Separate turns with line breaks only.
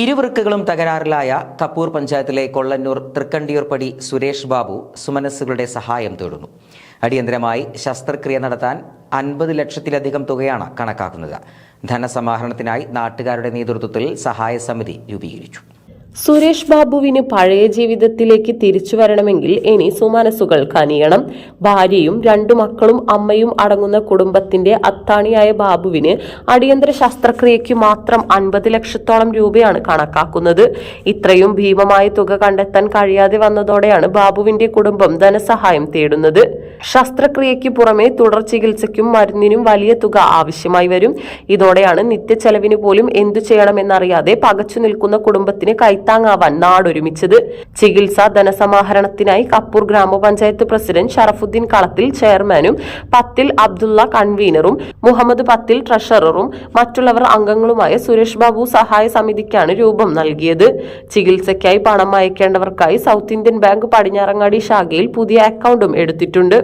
ഇരുവൃക്കകളും തകരാറിലായ കപ്പൂർ പഞ്ചായത്തിലെ കൊള്ളന്നൂർ തൃക്കണ്ടിയൂർപ്പടി സുരേഷ് ബാബു സുമനസ്സുകളുടെ സഹായം തേടുന്നു. അടിയന്തരമായി ശസ്ത്രക്രിയ നടത്താൻ അൻപത് ലക്ഷത്തിലധികം തുകയാണ് കണക്കാക്കുന്നത്. ധനസമാഹരണത്തിനായി നാട്ടുകാരുടെ നേതൃത്വത്തിൽ സഹായ സമിതി രൂപീകരിച്ചു.
സുരേഷ് ബാബുവിന് പഴയ ജീവിതത്തിലേക്ക് തിരിച്ചു വരണമെങ്കിൽ ഇനി സുമനസ്സുകൾ കനിയണം. ഭാര്യയും രണ്ടു മക്കളും അമ്മയും അടങ്ങുന്ന കുടുംബത്തിന്റെ അത്താണിയായ ബാബുവിന് അടിയന്തര ശസ്ത്രക്രിയയ്ക്ക് മാത്രം അൻപത് ലക്ഷത്തോളം രൂപയാണ് കണക്കാക്കുന്നത്. ഇത്രയും ഭീമമായ തുക കണ്ടെത്താൻ കഴിയാതെ വന്നതോടെയാണ് ബാബുവിന്റെ കുടുംബം ധനസഹായം തേടുന്നത്. ശസ്ത്രക്രിയയ്ക്ക് പുറമെ തുടർ ചികിത്സയ്ക്കും മരുന്നിനും വലിയ തുക ആവശ്യമായി വരും. ഇതോടെയാണ് നിത്യച്ചെലവിന് പോലും എന്തു ചെയ്യണമെന്നറിയാതെ പകച്ചു നിൽക്കുന്ന കുടുംബത്തിന് കൈത്താങ്ങാവാൻ നാടൊരുമിച്ചത് ചികിത്സാ ധനസമാഹരണത്തിനായി കപ്പൂർ ഗ്രാമപഞ്ചായത്ത് പ്രസിഡന്റ് ഷറഫുദ്ദീൻ കളത്തിൽ ചെയർമാനും പത്തിൽ അബ്ദുള്ള കൺവീനറും മുഹമ്മദ് പത്തിൽ ട്രഷററും മറ്റുള്ളവർ അംഗങ്ങളുമായ സുരേഷ് ബാബു സഹായ സമിതിക്കാണ് രൂപം നൽകിയത്. ചികിത്സയ്ക്കായി പണം അയക്കേണ്ടവർക്കായി സൗത്ത് ഇന്ത്യൻ ബാങ്ക് പടിഞ്ഞാറങ്ങാടി ശാഖയിൽ പുതിയ അക്കൗണ്ടും എടുത്തിട്ടുണ്ട്.